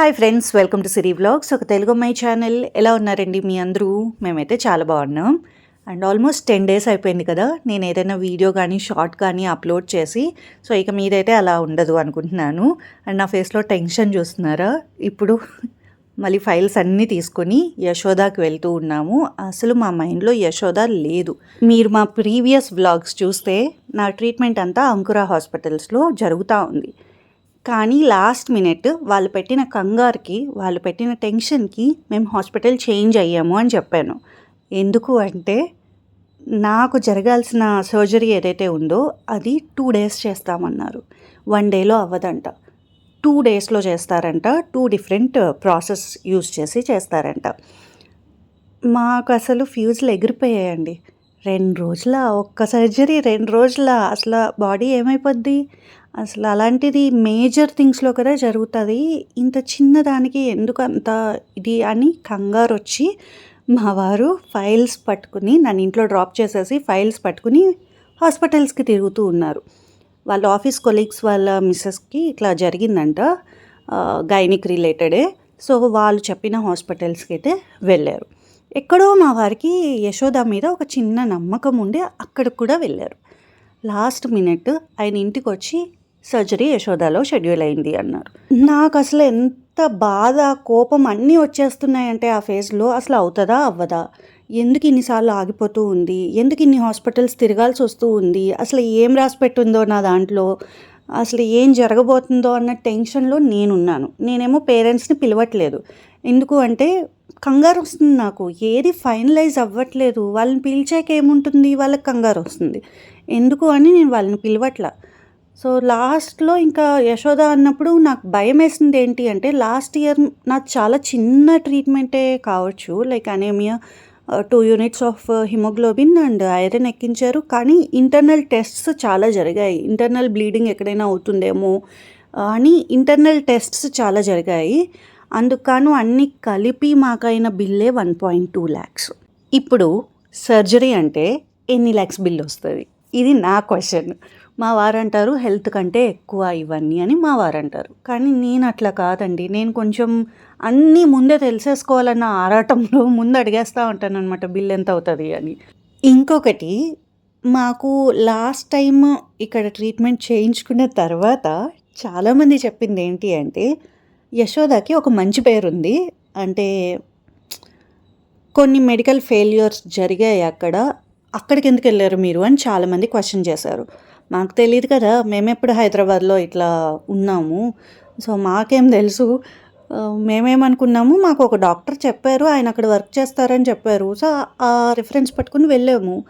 Hi friends welcome to Siri vlogs ఒక తెలుగు అమ్మాయి channel ఎలా ఉన్నారండి మీ అందరూ? మేమైతే చాలా బాగున్నాం. అండ్ ఆల్మోస్ట్ టెన్ డేస్ అయిపోయింది కదా నేను ఏదైనా వీడియో కానీ షార్ట్ కానీ అప్లోడ్ చేసి సో ఇక మీదైతే అలా ఉండదు అనుకుంటున్నాను. అండ్ నా ఫేస్లో టెన్షన్ చూస్తున్నారా? ఇప్పుడు మళ్ళీ ఫైల్స్ అన్నీ తీసుకొని యశోదాకి వెళ్తూ ఉన్నాము. అసలు మా మైండ్లో యశోద లేదు. మీరు మా ప్రీవియస్ వ్లాగ్స్ చూస్తే నా ట్రీట్మెంట్ అంతా అంకురా హాస్పిటల్స్లో జరుగుతూ ఉంది. కానీ లాస్ట్ మినిట్ వాళ్ళు పెట్టిన కంగారుకి వాళ్ళు పెట్టిన టెన్షన్కి మేము హాస్పిటల్ చేంజ్ అయ్యాము అని చెప్పాను. ఎందుకు అంటే నాకు జరగాల్సిన సర్జరీ ఏదైతే ఉందో అది టూ డేస్ చేస్తామన్నారు. వన్ డేలో అవ్వదంట. టూ డేస్లో చేస్తారంట. టూ డిఫరెంట్ ప్రాసెస్ యూస్ చేసి చేస్తారంట. మాకు అసలు ఫ్యూజులు ఎగిరిపోయాయండి. రెండు రోజుల ఒక్క సర్జరీ రెండు రోజుల అసలు బాడీ ఏమైపోద్ది? అసలు అలాంటిది మేజర్ థింగ్స్లో కదా జరుగుతుంది. ఇంత చిన్నదానికి ఎందుకు అంత ఇది అని కంగారు వచ్చి మా వారు ఫైల్స్ పట్టుకుని నన్ను ఇంట్లో డ్రాప్ చేసేసి ఫైల్స్ పట్టుకుని హాస్పిటల్స్కి తిరుగుతూ ఉన్నారు. వాళ్ళ ఆఫీస్ కొలీగ్స్ వాళ్ళ మిస్సెస్కి ఇట్లా జరిగిందంట గైనిక్ రిలేటెడే. సో వాళ్ళు చెప్పిన హాస్పిటల్స్కి అయితే వెళ్ళారు. ఎక్కడో మా వారికి యశోద మీద ఒక చిన్న నమ్మకం ఉండి అక్కడికి కూడా వెళ్ళారు. లాస్ట్ మినిట్ ఆయన ఇంటికి వచ్చి సర్జరీ యశోదాలో షెడ్యూల్ అయింది అన్నారు. నాకు అసలు ఎంత బాధ కోపం అన్నీ వచ్చేస్తున్నాయంటే ఆ ఫేజ్లో అసలు అవుతుందా అవ్వదా? ఎందుకు ఇన్నిసార్లు ఆగిపోతూ ఉంది? ఎందుకు ఇన్ని హాస్పిటల్స్ తిరగాల్సి వస్తూ ఉంది? అసలు ఏం రాసి పెట్టుందో నా దాంట్లో? అసలు ఏం జరగబోతుందో అన్న టెన్షన్లో నేనున్నాను. నేనేమో పేరెంట్స్ని పిలవట్లేదు. ఎందుకు అంటే కంగారు వస్తుంది నాకు. ఏది ఫైనలైజ్ అవ్వట్లేదు. వాళ్ళని పిలిచాక ఏముంటుంది? వాళ్ళకి కంగారు వస్తుంది. ఎందుకు అని నేను వాళ్ళని పిలవట్లా. సో లాస్ట్లో ఇంకా యశోద అన్నప్పుడు నాకు భయం వేసింది ఏంటి అంటే లాస్ట్ ఇయర్ నాకు చాలా చిన్న ట్రీట్మెంటే కావచ్చు like anaemia two units of haemoglobin and iron ఎక్కించారు. కానీ ఇంటర్నల్ టెస్ట్స్ చాలా జరిగాయి. ఇంటర్నల్ బ్లీడింగ్ ఎక్కడైనా అవుతుందేమో అని ఇంటర్నల్ టెస్ట్స్ చాలా జరిగాయి. అందుకను అన్ని కలిపి మాకైన బిల్లే వన్ పాయింట్ టూ ల్యాక్స్. ఇప్పుడు సర్జరీ అంటే ఎన్ని ల్యాక్స్ బిల్ వస్తుంది? ఇది నా క్వశ్చన్. మా వారంటారు హెల్త్ కంటే ఎక్కువ ఇవన్నీ అని మా వారంటారు. కానీ నేను అట్లా కాదండి. నేను కొంచెం అన్నీ ముందే తెలిసేసుకోవాలన్న ఆరాటంలో ముందు అడిగేస్తూ ఉంటాను అనమాట బిల్ ఎంత అవుతుంది అని. ఇంకొకటి మాకు లాస్ట్ టైం ఇక్కడ ట్రీట్మెంట్ చేయించుకున్న తర్వాత చాలామంది చెప్పింది ఏంటి అంటే యశోదకి ఒక మంచి పేరు ఉంది అంటే కొన్ని మెడికల్ ఫెయిల్యూర్స్ జరిగాయి అక్కడ. అక్కడికి ఎందుకు వెళ్ళారు మీరు అని చాలామంది క్వశ్చన్ చేశారు. మాకు తెలియదు కదా మేమెప్పుడు హైదరాబాద్లో ఇట్లా ఉన్నాము. సో మాకేం తెలుసు. మేమేమనుకున్నాము మాకు ఒక డాక్టర్ చెప్పారు ఆయన అక్కడ వర్క్ చేస్తారని చెప్పారు. సో ఆ రిఫరెన్స్ పట్టుకుని వెళ్ళాము.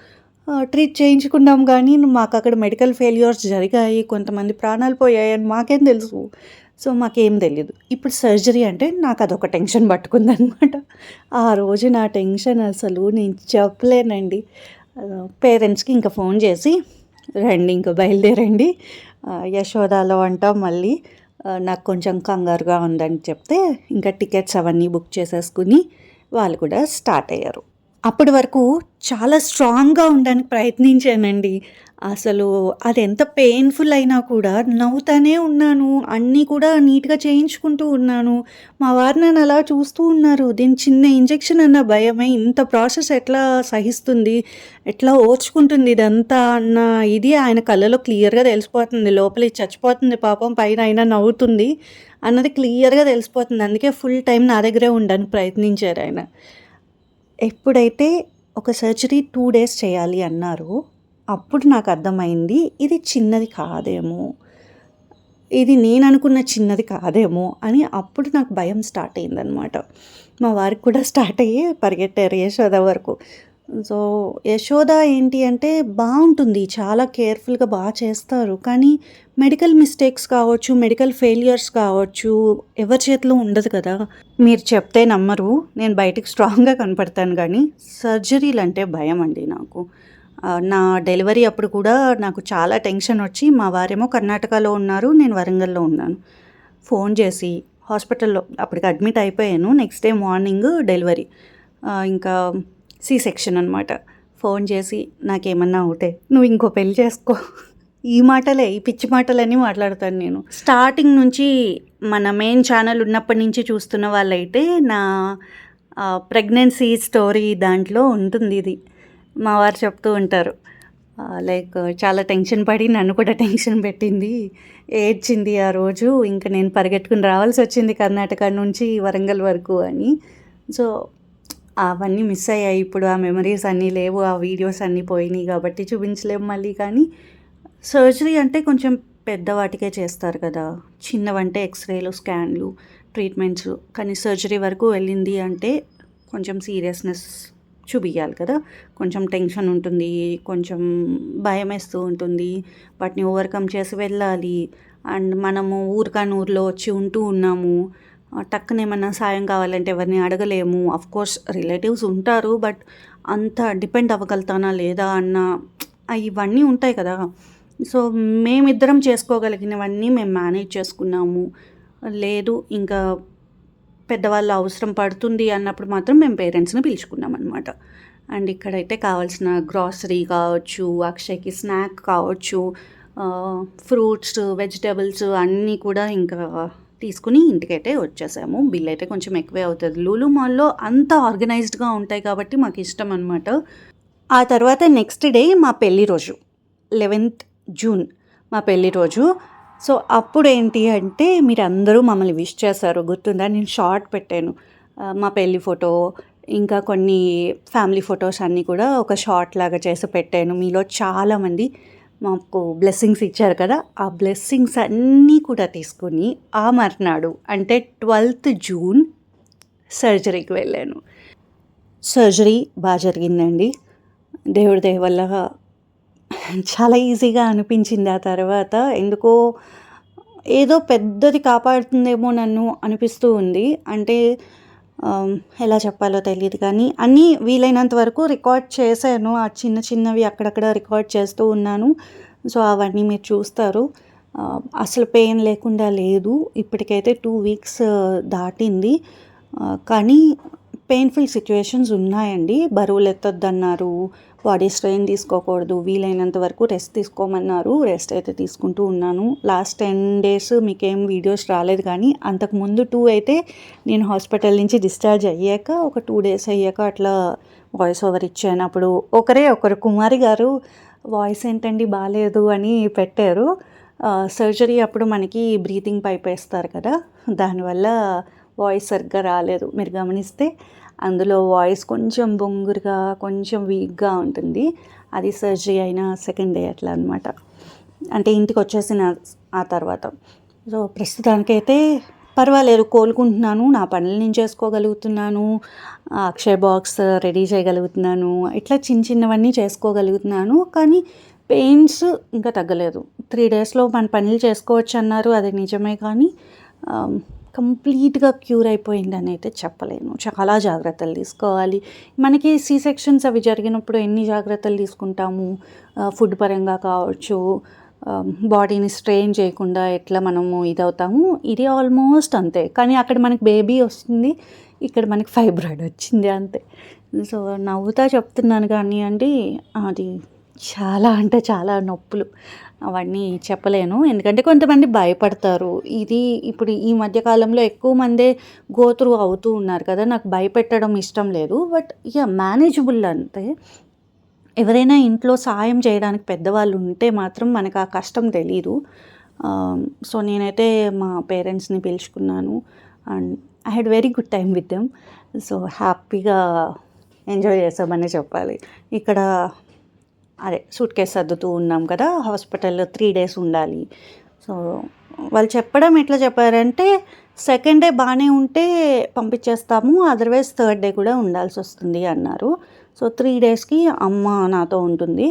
ట్రీట్ చేయించుకున్నాం కానీ మాకు అక్కడ మెడికల్ ఫెయిల్యూర్స్ జరిగాయి కొంతమంది ప్రాణాలు పోయాయని మాకేం తెలుసు. సో మాకేం తెలియదు ఇప్పుడు సర్జరీ అంటే నాకు అదొక టెన్షన్ పట్టుకుందనమాట. ఆ రోజు నా టెన్షన్ అసలు నేను చెప్పలేనండి. పేరెంట్స్కి ఇంకా ఫోన్ చేసి రండి ఇంకా బయలుదేరండి. యశోదాలో అంట మళ్ళీ. నాకు కొంచెం కంగారుగా ఉందని చెప్తే ఇంకా టికెట్స్ అవన్నీ బుక్ చేసేసుకుని వాళ్ళు కూడా స్టార్ట్ అయ్యారు. అప్పటి వరకు చాలా స్ట్రాంగ్గా ఉండడానికి ప్రయత్నించానండి. అసలు అది ఎంత పెయిన్ఫుల్ అయినా కూడా నవ్వుతానే ఉన్నాను. అన్నీ కూడా నీట్గా చేయించుకుంటూ ఉన్నాను. మా వారు నన్ను అలా చూస్తూ ఉన్నారు. దీని చిన్న ఇంజెక్షన్ అన్న భయమే. ఇంత ప్రాసెస్ ఎట్లా సహిస్తుంది? ఎట్లా ఓర్చుకుంటుంది ఇదంతా అన్న ఇది ఆయన కళ్ళలో క్లియర్గా తెలిసిపోతుంది. లోపలి చచ్చిపోతుంది పాపం పైన అయినా నవ్వుతుంది అన్నది క్లియర్గా తెలిసిపోతుంది. అందుకే ఫుల్ టైం నా దగ్గరే ఉండడానికి ప్రయత్నించారు ఆయన. ఎప్పుడైతే ఒక సర్జరీ టూ డేస్ చేయాలి అన్నారో అప్పుడు నాకు అర్థమైంది ఇది చిన్నది కాదేమో. ఇది నేను అనుకున్న చిన్నది కాదేమో అని అప్పుడు నాకు భయం స్టార్ట్ అయిందనమాట మా వారికి కూడా స్టార్ట్ అయ్యి పరిగెట్టారు యశోద వరకు. సో యశోద ఏంటి అంటే బాగుంటుంది. చాలా కేర్ఫుల్గా బాగా చేస్తారు. కానీ మెడికల్ మిస్టేక్స్ కావచ్చు మెడికల్ ఫెయిలియర్స్ కావచ్చు ఎవరి చేతిలో ఉండదు కదా. మీరు చెప్తే నమ్మరు. నేను బయటకు స్ట్రాంగ్గా కనపడతాను కానీ సర్జరీలు అంటే భయం అండి నాకు. నా డెలివరీ అప్పుడు కూడా నాకు చాలా టెన్షన్ వచ్చి మా వారేమో కర్ణాటకలో ఉన్నారు నేను వరంగల్లో ఉన్నాను. ఫోన్ చేసి హాస్పిటల్లో అప్పటికి అడ్మిట్ అయిపోయాను. Next day morning delivery. ఇంకా సి సెక్షన్ అనమాట ఫోన్ చేసి నాకేమన్నా అవుతే నువ్వు ఇంకో పెళ్ళి చేసుకో. ఈ మాటలే ఈ పిచ్చి మాటలన్నీ మాట్లాడతాను నేను. స్టార్టింగ్ నుంచి మన మెయిన్ ఛానల్ ఉన్నప్పటి నుంచి చూస్తున్న వాళ్ళైతే నా ప్రెగ్నెన్సీ స్టోరీ దాంట్లో ఉంటుంది ఇది. మా వారు చెప్తూ ఉంటారు. లైక్ చాలా టెన్షన్ పడి నన్ను కూడా టెన్షన్ పెట్టింది. ఏడ్చింది ఆ రోజు. ఇంకా నేను పరిగెట్టుకుని రావాల్సి వచ్చింది కర్ణాటక నుంచి వరంగల్ వరకు అని. సో అవన్నీ మిస్ అయ్యాయి. ఇప్పుడు ఆ మెమరీస్ అన్నీ లేవు ఆ వీడియోస్ అన్నీ పోయినాయి కాబట్టి చూపించలేము మళ్ళీ. కానీ సర్జరీ అంటే కొంచెం పెద్దవాటికే చేస్తారు కదా. చిన్నవంటే ఎక్స్రేలు స్కాన్లు ట్రీట్మెంట్స్ కానీ సర్జరీ వరకు వెళ్ళింది అంటే కొంచెం సీరియస్నెస్ చూపించాలి కదా. కొంచెం టెన్షన్ ఉంటుంది కొంచెం భయం వేస్తూ ఉంటుంది. వాటిని ఓవర్కమ్ చేసి వెళ్ళాలి. అండ్ మనము ఊరికాని ఊర్లో వచ్చి ఉంటూ ఉన్నాము. టక్కున ఏమన్నా సాయం కావాలంటే ఎవరిని అడగలేము. అఫ్ కోర్స్ రిలేటివ్స్ ఉంటారు బట్ అంత డిపెండ్ అవ్వగలుగుతానా లేదా అన్న ఇవన్నీ ఉంటాయి కదా. సో మేమిద్దరం చేసుకోగలిగినవన్నీ మేము మేనేజ్ చేసుకున్నాము. లేదు ఇంకా పెద్దవాళ్ళ అవసరం పడుతుంది అన్నప్పుడు మాత్రం మేము పేరెంట్స్ని పిలుచుకున్నాం అనమాట అండ్ ఇక్కడైతే కావాల్సిన గ్రాసరీ కావచ్చు అక్షయ్కి స్నాక్ కావచ్చు ఫ్రూట్స్ వెజిటేబుల్స్ అన్నీ కూడా ఇంకా తీసుకుని ఇంటికైతే వచ్చేసాము. బిల్ అయితే కొంచెం ఎక్కువే అవుతుంది. లూలు మాల్లో అంత ఆర్గనైజ్డ్గా ఉంటాయి కాబట్టి మాకు ఇష్టం అనమాట ఆ తర్వాత నెక్స్ట్ డే మా పెళ్ళి రోజు లెవెన్త్ జూన్ మా పెళ్ళి రోజు. సో అప్పుడు ఏంటి అంటే మీరు అందరూ మమ్మల్ని విష్ చేశారు గుర్తుందా? నేను షార్ట్ పెట్టాను. మా పెళ్ళి ఫోటో ఇంకా కొన్ని ఫ్యామిలీ ఫొటోస్ అన్నీ కూడా ఒక షార్ట్ లాగా చేసి పెట్టాను. మీలో చాలామంది మాకు బ్లెస్సింగ్స్ ఇచ్చారు కదా ఆ బ్లెస్సింగ్స్ అన్నీ కూడా తీసుకొని ఆ మర్నాడు అంటే ట్వెల్త్ జూన్ సర్జరీకి వెళ్ళాను. సర్జరీ బాగా జరిగిందండి. దేవుడి దయ వల్ల చాలా ఈజీగా అనిపించింది ఆ తర్వాత. ఎందుకో ఏదో పెద్దది కాపాడుతుందేమో నన్ను అనిపిస్తూ ఉంది. అంటే ఎలా చెప్పాలో తెలియదు కానీ అన్నీ వీలైనంత వరకు రికార్డ్ చేశాను. ఆ చిన్న చిన్నవి అక్కడక్కడ రికార్డ్ చేస్తూ ఉన్నాను. సో అవన్నీ మీరు చూస్తారు. అసలు పెయిన్ లేకుండా లేదు. ఇప్పటికైతే టూ వీక్స్ దాటింది. కానీ పెయిన్ఫుల్ సిచ్యువేషన్స్ ఉన్నాయండి. బరువులు ఎత్తొద్దన్నారు బాడీ స్ట్రెయిన్ తీసుకోకూడదు. వీలైనంత వరకు రెస్ట్ తీసుకోమన్నారు. రెస్ట్ అయితే తీసుకుంటూ ఉన్నాను. లాస్ట్ టెన్ డేస్ మీకేం వీడియోస్ రాలేదు కానీ అంతకుముందు టూ అయితే నేను హాస్పిటల్ నుంచి డిశ్చార్జ్ అయ్యాక ఒక టూ డేస్ అయ్యాక అట్లా వాయిస్ ఓవర్ ఇచ్చాను. అప్పుడు ఒకరే ఒకరు కుమారి గారు వాయిస్ ఏంటండి బాగాలేదు అని పెట్టారు. సర్జరీ అప్పుడు మనకి బ్రీతింగ్ పైప్ వేస్తారు కదా. దానివల్ల వాయిస్ సరిగ్గా రాలేదు. మీరు గమనిస్తే అందులో వాయిస్ కొంచెం బొంగురుగా కొంచెం వీక్గా ఉంటుంది. అది సర్జరీ అయిన సెకండ్ డే అట్లా అనమాట అంటే ఇంటికి వచ్చేసిన ఆ తర్వాత. సో ప్రస్తుతానికైతే పర్వాలేదు. కోలుకుంటున్నాను. నా పనులు నేను చేసుకోగలుగుతున్నాను. అక్షయ్ బాక్స్ రెడీ చేయగలుగుతున్నాను. ఇట్లా చిన్న చిన్నవన్నీ చేసుకోగలుగుతున్నాను. కానీ పెయిన్స్ ఇంకా తగ్గలేదు. త్రీ డేస్లో మన పనులు చేసుకోవచ్చు అన్నారు అది నిజమే కానీ కంప్లీట్గా క్యూర్ అయిపోయిందని అయితే చెప్పలేను. చాలా జాగ్రత్తలు తీసుకోవాలి. మనకి సి సెక్షన్స్ అవి జరిగినప్పుడు ఎన్ని జాగ్రత్తలు తీసుకుంటాము? ఫుడ్ పరంగా కావచ్చు బాడీని స్ట్రెయిన్ చేయకుండా ఎట్లా మనము ఇదవుతాము? ఇది ఆల్మోస్ట్ అంతే. కానీ అక్కడ మనకి బేబీ వస్తుంది ఇక్కడ మనకి ఫైబ్రాయిడ్ వచ్చింది అంతే. సో నవ్వుతా చెప్తున్నాను కానీ అండి అది చాలా అంటే చాలా నొప్పులు. అవన్నీ చెప్పలేను. ఎందుకంటే కొంతమంది భయపడతారు. ఇది ఇప్పుడు ఈ మధ్యకాలంలో ఎక్కువ మందే గోత్రు అవుతూ ఉన్నారు కదా. నాకు భయపెట్టడం ఇష్టం లేదు. బట్ యా మేనేజబుల్ అంటే ఎవరైనా ఇంట్లో సాయం చేయడానికి పెద్దవాళ్ళు ఉంటే మాత్రం మనకు ఆ కష్టం తెలీదు. సో నేనైతే మా పేరెంట్స్ని పిలుచుకున్నాను. And I had very good time with them. So హ్యాపీగా ఎంజాయ్ చేసామని చెప్పాలి. ఇక్కడ అదే సూట్ కేసు సర్దుతూ ఉన్నాం కదా హాస్పిటల్లో త్రీ డేస్ ఉండాలి. సో వాళ్ళు చెప్పడం ఎట్లా చెప్పారంటే సెకండ్ డే బాగానే ఉంటే పంపించేస్తాము అదర్వైజ్ థర్డ్ డే కూడా ఉండాల్సి వస్తుంది అన్నారు. సో త్రీ డేస్కి అమ్మ నాతో ఉంటుంది.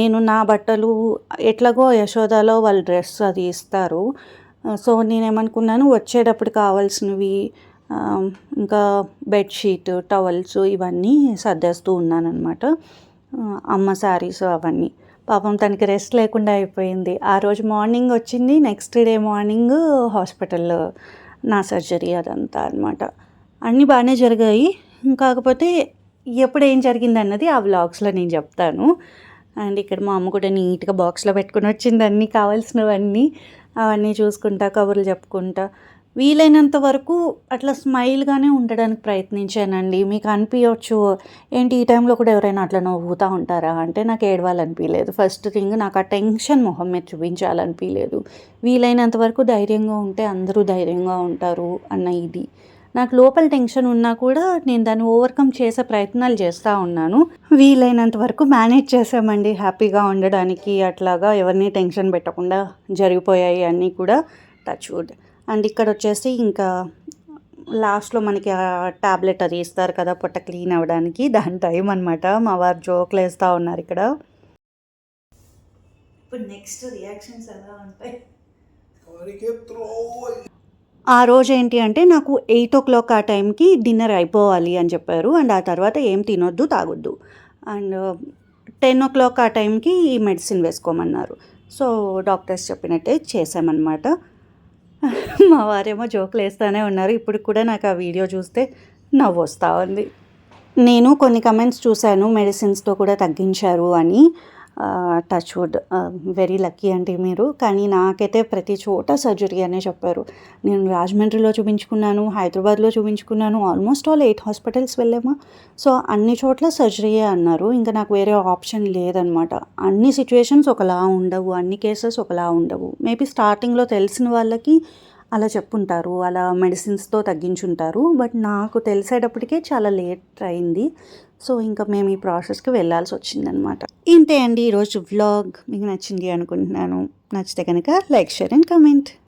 నేను నా బట్టలు ఎట్లాగో యశోదాలో వాళ్ళు డ్రెస్ అది ఇస్తారు. సో నేనేమనుకున్నాను వచ్చేటప్పుడు కావాల్సినవి ఇంకా బెడ్షీట్ టవల్స్ ఇవన్నీ సర్దేస్తూ ఉన్నాను అమ్మ శారీస్ అవన్నీ. పాపం తనకి రెస్ట్ లేకుండా అయిపోయింది. ఆ రోజు మార్నింగ్ వచ్చింది నెక్స్ట్ డే మార్నింగ్ హాస్పిటల్లో నా సర్జరీ అదంతా అనమాట అన్నీ బాగానే జరిగాయి. కాకపోతే ఎప్పుడు ఏం జరిగింది అన్నది ఆ వ్లాగ్స్లో నేను చెప్తాను. అండ్ ఇక్కడ మా అమ్మ కూడా నీట్గా బాక్స్లో పెట్టుకుని వచ్చింది అన్నీ కావాల్సినవన్నీ. అవన్నీ చూసుకుంటా కబుర్లు చెప్పుకుంటా. వీలైనంత వరకు అట్లా స్మైల్గానే ఉండడానికి ప్రయత్నించానండి. మీకు అనిపించవచ్చు ఏంటి ఈ టైంలో కూడా ఎవరైనా అట్లా నవ్వుతూ ఉంటారా? అంటే నాకు ఏడవాలనిపించలేదు ఫస్ట్ థింగ్ నాకు ఆ టెన్షన్ మొహం మీద చూపించాలనిపించలేదు వీలైనంత వరకు ధైర్యంగా ఉంటే అందరూ ధైర్యంగా ఉంటారు అన్న ఇది. నాకు లోపల టెన్షన్ ఉన్నా కూడా నేను దాన్ని ఓవర్కమ్ చేసే ప్రయత్నాలు చేస్తూ ఉన్నాను. వీలైనంత వరకు మేనేజ్ చేసామండి హ్యాపీగా ఉండడానికి అట్లాగా ఎవరిని టెన్షన్ పెట్టకుండా జరిగిపోయాయి అన్నీ కూడా. టచ్ వుడ్ అండ్ ఇక్కడ వచ్చేసి ఇంకా లాస్ట్లో మనకి ఆ టాబ్లెట్ అది ఇస్తారు కదా పొట్ట క్లీన్ అవ్వడానికి. దాని టైం అనమాట మా వారు జోకులు వేస్తూ ఉన్నారు ఇక్కడ. ఇప్పుడు నెక్స్ట్ రియాక్షన్స్ ఎలా ఉంటాయి? ఆ రోజు ఏంటి అంటే నాకు ఎయిట్ ఓ క్లాక్ ఆ టైంకి డిన్నర్ అయిపోవాలి అని చెప్పారు. అండ్ ఆ తర్వాత ఏం తినొద్దు తాగొద్దు. అండ్ టెన్ ఓ క్లాక్ ఆ టైంకి ఈ మెడిసిన్ వేసుకోమన్నారు. సో డాక్టర్స్ చెప్పినట్టే చేసామన్నమాట మా వారేమో జోకులు వేస్తూనే ఉన్నారు. ఇప్పుడు కూడా నాకు ఆ వీడియో చూస్తే నవ్వు వస్తూ ఉంది. నేను కొన్ని కమెంట్స్ చూశాను మెడిసిన్స్తో కూడా తగ్గించారు అని. టచ్ వుడ్ వెరీ లక్కీ అంటే మీరు. కానీ నాకైతే ప్రతి చోట సర్జరీ అనే చెప్పారు. నేను రాజమండ్రిలో చూపించుకున్నాను హైదరాబాద్లో చూపించుకున్నాను ఆల్మోస్ట్ ఆల్ ఎయిట్ హాస్పిటల్స్ వెళ్ళామా. సో అన్ని చోట్ల సర్జరీయే అన్నారు. ఇంకా నాకు వేరే ఆప్షన్ లేదనమాట అన్ని సిచ్యువేషన్స్ ఒకలా ఉండవు అన్ని కేసెస్ ఒకలా ఉండవు. మేబీ స్టార్టింగ్లో తెలిసిన వాళ్ళకి అలా చెప్పుంటారు అలా మెడిసిన్స్తో తగ్గించుంటారు. బట్ నాకు తెలిసేటప్పటికే చాలా లేట్ అయింది. సో ఇంకా మేము ఈ ప్రాసెస్కి వెళ్ళాల్సి వచ్చిందనమాట ఇంతే అండి ఈరోజు వ్లాగ్. మీకు నచ్చింది అనుకుంటున్నాను. నచ్చితే కనుక లైక్ షేర్ అండ్ కమెంట్.